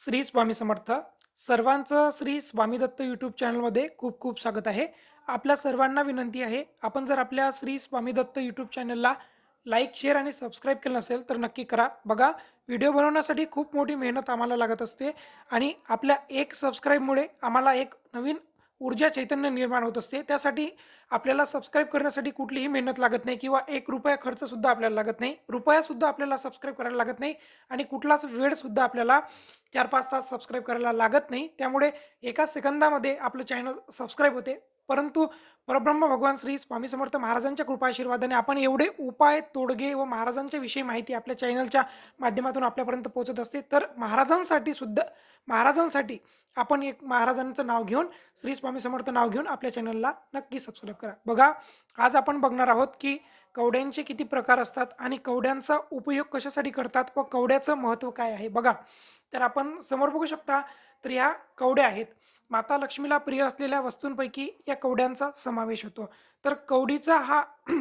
श्री स्वामी समर्थ. सर्वांचं श्री स्वामी दत्त यूट्यूब चॅनलमध्ये खूप खूप स्वागत आहे. आपल्या सर्वांना विनंती आहे आपण जर आपल्या श्री स्वामी दत्त यूट्यूब चॅनलला लाईक शेअर आणि सबस्क्राईब केलं नसेल तर नक्की करा. बघा व्हिडिओ बनवण्यासाठी खूप मोठी मेहनत आम्हाला लागत असते आणि आपल्या एक सबस्क्राईबमुळे आम्हाला एक नवीन ऊर्जा चैतन्य निर्माण होत असते. त्यासाठी आपल्याला सबस्क्राईब करण्यासाठी कुठलीही मेहनत लागत नाही किंवा एक रुपया खर्चसुद्धा आपल्याला लागत नाही. रुपयासुद्धा आपल्याला सबस्क्राईब करायला लागत नाही आणि कुठलाच वेळसुद्धा आपल्याला चार पाच तास सबस्क्राईब करायला लागत नाही. त्यामुळे एका सेकंदामध्ये आपलं चॅनल सबस्क्राईब होते. परंतु परब्रह्म भगवान श्री स्वामी समर्थ महाराजांच्या कृपा आशीर्वादाने आपण एवढे उपाय तोडगे व महाराजांच्या विषयी माहिती आपल्या चॅनलच्या माध्यमातून आपल्यापर्यंत पोहोचत असते तर महाराजांसाठी सुद्धा महाराजांसाठी आपण एक महाराजांचं नाव घेऊन श्री स्वामी समर्थ नाव घेऊन आपल्या चॅनलला नक्की सबस्क्राईब करा. बघा आज आपण बघणार आहोत की कवड्यांचे किती प्रकार असतात आणि कवड्यांचा उपयोग कशासाठी करतात व कवड्याचं महत्त्व काय आहे? बघा तर आपण समोर बघू शकता तर ह्या कवड्या आहेत. माता लक्ष्मीला प्रिय असलेल्या वस्तूंपैकी या कवड्यांचा समावेश होतो. तर कवडीचा हा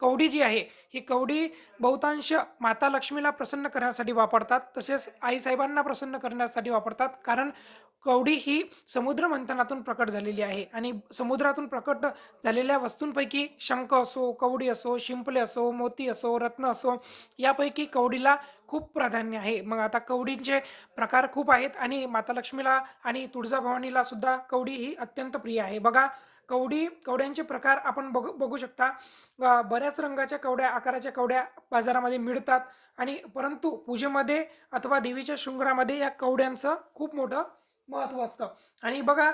कवडी जी आहे ही कवडी बहुतांश माता लक्ष्मीला प्रसन्न करण्यासाठी वापरतात तसेच आईसाहेबांना प्रसन्न करण्यासाठी वापरतात कारण कवडी ही समुद्र मंथनातून प्रकट झालेली आहे आणि समुद्रातून प्रकट झालेल्या वस्तूंपैकी शंख असो कवडी असो शिंपले असो मोती असो रत्न असो यापैकी कवडीला खूप प्राधान्य आहे. मग आता कवडींचे प्रकार खूप आहेत आणि माता लक्ष्मीला आणि तुळजाभवानीला सुद्धा कवडी ही अत्यंत प्रिय आहे. बघा कवडी कवड्यांचे प्रकार आपण बघू बघू शकता. बऱ्याच रंगाच्या कवड्या आकाराच्या कवड्या बाजारामध्ये मिळतात. आणि परंतु पूजेमध्ये अथवा देवीच्या शृंगारामध्ये या कवड्यांचं खूप मोठं महत्त्व असतं. आणि बघा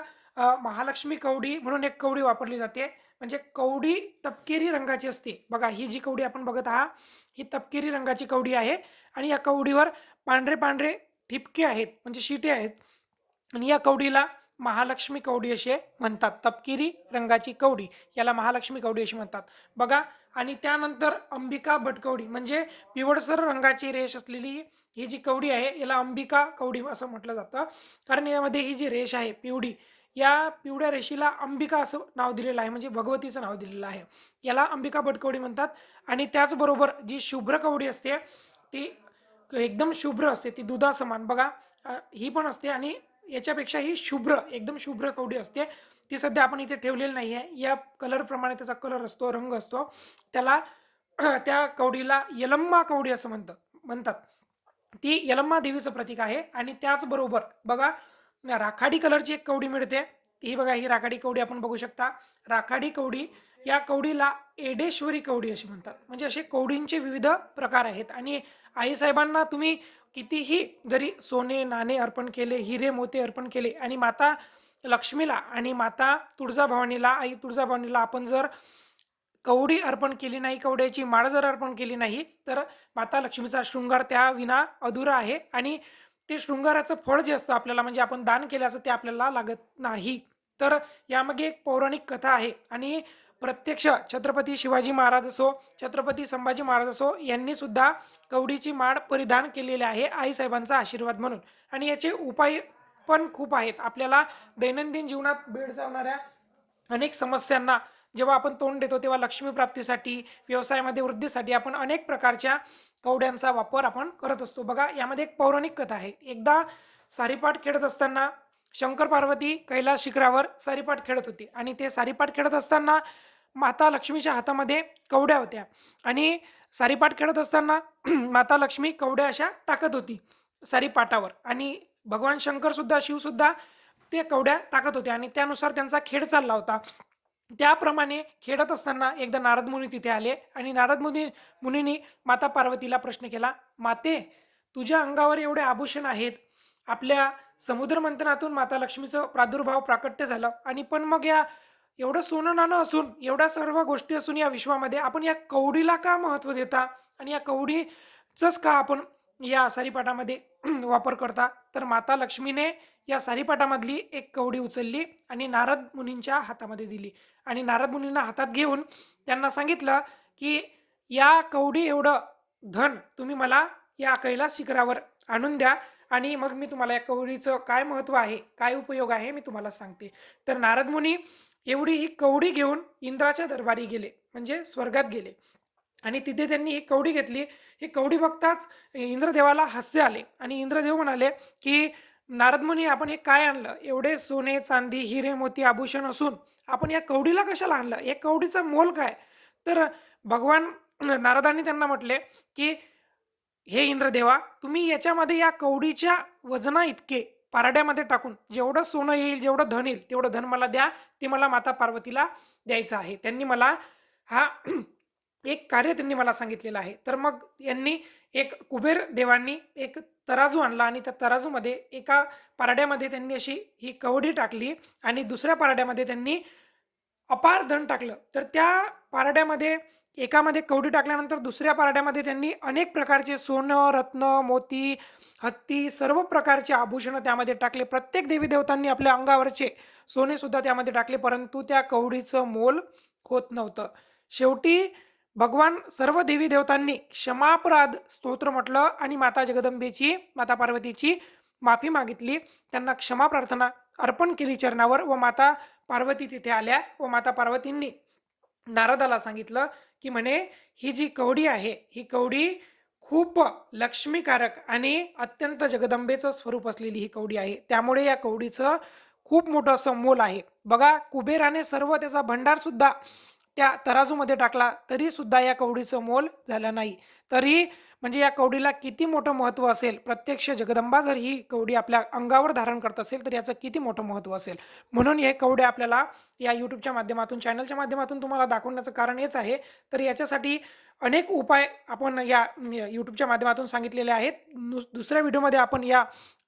महालक्ष्मी कवडी म्हणून एक कवडी वापरली जाते. म्हणजे कवडी तपकिरी रंगाची असते. बघा ही जी कवडी आपण बघत आहात ही तपकिरी रंगाची कवडी आहे. आणि या कवडीवर पांढरे पांढरे ठिपके आहेत. म्हणजे शिटे आहेत. आणि या कवडीला महालक्ष्मी कवडी असे म्हणतात. तपकिरी रंगाची कवडी याला महालक्ष्मी कवडी अशी म्हणतात. बघा आणि त्यानंतर अंबिका भटकवडी म्हणजे पिवळसर रंगाची रेष असलेली ही जी कवडी आहे याला अंबिका कवडी असं म्हटलं जातं. कारण यामध्ये ही जी रेष आहे पिवडी या पिवळ्या रेषेला अंबिका असं नाव दिलेलं आहे म्हणजे भगवतीचं नाव दिलेलं आहे. याला अंबिका भटकवडी म्हणतात. आणि त्याचबरोबर जी शुभ्र कवडी असते ती एकदम शुभ्र असते ती दुधासमान. बघा ही पण असते आणि याच्यापेक्षा ही शुभ्र एकदम शुभ्र कवडी असते. ती सध्या आपण इथे ठेवलेली नाही आहे या कलरप्रमाणे त्याचा कलर असतो रंग असतो. त्याला त्या कवडीला यलम्मा कवडी असं म्हणतात म्हणतात. ती यलम्मा देवीचं प्रतीक आहे आणि त्याचबरोबर बघा राखाडी कलरची एक कवडी मिळते. ही बघा ही राखाडी कवडी आपण बघू शकता. राखाडी कवडी या कवडीला एडेश्वरी कवडी अशी म्हणतात. म्हणजे असे कवडींचे विविध प्रकार आहेत आणि आईसाहेबांना तुम्ही कितीही जरी सोने नाणे अर्पण केले हिरे मोते अर्पण केले आणि माता लक्ष्मीला आणि माता तुळजाभवानीला आई तुळजाभवानीला आपण जर कवडी अर्पण केली नाही कवड्याची माळ जर अर्पण केली नाही तर माता लक्ष्मीचा शृंगार त्या विना अधुरा आहे आणि ते शृंगाराचं फळ जे असतं आपल्याला म्हणजे आपण दान केल्याचं ते आपल्याला लागत नाही. तर यामागे एक पौराणिक कथा आहे आणि प्रत्यक्ष छत्रपती शिवाजी महाराज असो छत्रपती संभाजी महाराज असो यांनी सुद्धा कवडीची माळ परिधान केलेली आहे आईसाहेबांचा आशीर्वाद म्हणून. आणि याचे उपाय पण खूप आहेत. आपल्याला दैनंदिन जीवनात भेडसावणाऱ्या अनेक समस्यांना जेव्हा आपण तोंड देतो तेव्हा लक्ष्मी प्राप्तीसाठी व्यवसायामध्ये वृद्धीसाठी आपण अनेक प्रकारच्या कवड्यांचा वापर आपण करत असतो. बघा यामध्ये एक पौराणिक कथा आहे. एकदा सारीपाठ खेळत असताना शंकर पार्वती कैलास शिखरावर सारीपाठ खेळत होती. आणि ते सारीपाठ खेळत असताना माता लक्ष्मीच्या हातामध्ये कवड्या होत्या. आणि सारीपाट खेळत असताना माता लक्ष्मी कवड्या अशा टाकत होती सारीपाटावर. आणि भगवान शंकरसुद्धा शिवसुद्धा ते कवड्या टाकत होते आणि त्यानुसार त्यांचा खेळ चालला होता. त्याप्रमाणे खेळत असताना एकदा नारद मुनी तिथे आले आणि नारद मुनी मुनींनी माता पार्वतीला प्रश्न केला माते तुझ्या अंगावर एवढे आभूषण आहेत. आपल्या समुद्र मंथनातून माता लक्ष्मीचं प्रादुर्भाव प्राकट्य झालं आणि पण मग या एवढं सोनं नाणं असून एवढ्या सर्व गोष्टी असून या विश्वामध्ये आपण या कवडीला का महत्त्व देता? आणि या कवडीचंच का आपण या सारीपाटामध्ये वापर करता? तर माता लक्ष्मीने या सारीपाटामधली एक कवडी उचलली आणि नारद मुनींच्या हातामध्ये दिली. आणि नारद मुनींना हातात घेऊन त्यांना सांगितलं की या कवडी एवढं धन तुम्ही मला या कैलास शिखरावर आणून द्या आणि मग मी तुम्हाला या कवडीचं काय महत्त्व आहे काय उपयोग आहे मी तुम्हाला सांगते. तर नारद मुनी एवढी ही कवडी घेऊन इंद्राच्या दरबारी गेले म्हणजे स्वर्गात गेले. आणि तिथे त्यांनी ही कवडी घेतली. ही कवडी बघताच इंद्रदेवाला हास्य आले आणि इंद्रदेव म्हणाले की नारद मुनी आपण हे काय आणलं? एवढे सोने चांदी हिरे मोती आभूषण असून आपण या कवडीला कशाला आणलं? या कवडीचं मोल काय? तर भगवान नारदांनी त्यांना म्हटले की हे इंद्रदेवा तुम्ही याच्यामध्ये या कवडीच्या वजना इतके पारड्यामध्ये टाकून जेवढं सोनं येईल जेवढं धन येईल तेवढं धन मला द्या. ते मला माता पार्वतीला द्यायचं आहे. त्यांनी मला हा एक कार्य त्यांनी मला सांगितलेलं आहे. तर मग यांनी एक कुबेर देवांनी एक तराजू आणला आणि त्या तराजूमध्ये एका पारड्यामध्ये त्यांनी अशी ही कवडी टाकली आणि दुसऱ्या पारड्यामध्ये त्यांनी अपार धन टाकलं. तर त्या पारड्यामध्ये एकामध्ये कवडी टाकल्यानंतर दुसऱ्या पारड्यामध्ये त्यांनी अनेक प्रकारचे सोनं रत्न मोती हत्ती सर्व प्रकारचे आभूषणं त्यामध्ये टाकले. प्रत्येक देवी देवतांनी आपल्या अंगावरचे सोनेसुद्धा त्यामध्ये टाकले परंतु त्या कवडीचं मोल होत नव्हतं. शेवटी भगवान सर्व देवी देवतांनी क्षमापराध स्तोत्र म्हटलं आणि माता जगदंबेची माता पार्वतीची माफी मागितली. त्यांना क्षमा प्रार्थना अर्पण केली चरणावर व माता पार्वती तिथे आल्या व माता पार्वतींनी नारदाला सांगितलं की म्हणे ही जी कवडी आहे ही कवडी खूप लक्ष्मीकारक आणि अत्यंत जगदंबेचं स्वरूप असलेली ही कवडी आहे. त्यामुळे या कवडीचं खूप मोठं असं मोल आहे. बघा कुबेराने सर्व त्याचा भंडारसुद्धा त्या तराजूमध्ये टाकला तरीसुद्धा या कवडीचं मोल झालं नाही. तरी म्हणजे या कवडीला किती मोठं महत्त्व असेल? प्रत्यक्ष जगदंबा जर ही कवडी आपल्या अंगावर धारण करत असेल तर याचं किती मोठं महत्त्व असेल? म्हणून हे कवडे आपल्याला या यूट्यूबच्या माध्यमातून चॅनलच्या माध्यमातून तुम्हाला दाखवण्याचं कारण हेच आहे. तर याच्यासाठी अनेक उपाय आपण या यूट्यूबच्या माध्यमातून सांगितलेले आहेत. दुसऱ्या व्हिडिओमध्ये आपण या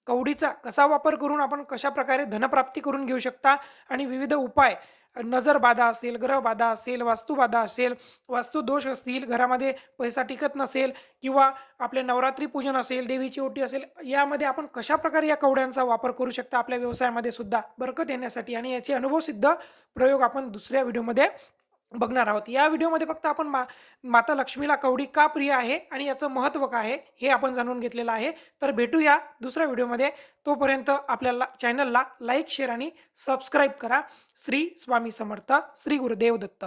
कवडीचा कसा वापर करून आपण कशाप्रकारे धनप्राप्ती करून घेऊ शकता आणि विविध उपाय नजरबाधा असेल ग्रहबाधा असेल वास्तुबाधा असेल वास्तुदोष असतील घरामध्ये पैसा टिकत नसेल किंवा आपले नवरात्री पूजन असेल देवीची ओटी असेल यामध्ये आपण कशा प्रकारे या कवड्यांचा वापर करू शकता आपल्या व्यवसायामध्ये सुद्धा? बरकत येण्यासाठी आणि याचे अनुभवसिद्ध प्रयोग आपण दुसऱ्या व्हिडिओमध्ये बघणार आहोत. या व्हिडिओमध्ये फक्त आपण मा माता लक्ष्मीला कवडी का प्रिय आहे आणि याचं महत्त्व काय आहे हे आपण जाणून घेतलेलं आहे. तर भेटूया दुसऱ्या व्हिडिओमध्ये. तोपर्यंत आपल्याला चॅनलला लाईक शेअर आणि सबस्क्राईब करा. श्री स्वामी समर्थ श्री गुरुदेव दत्त.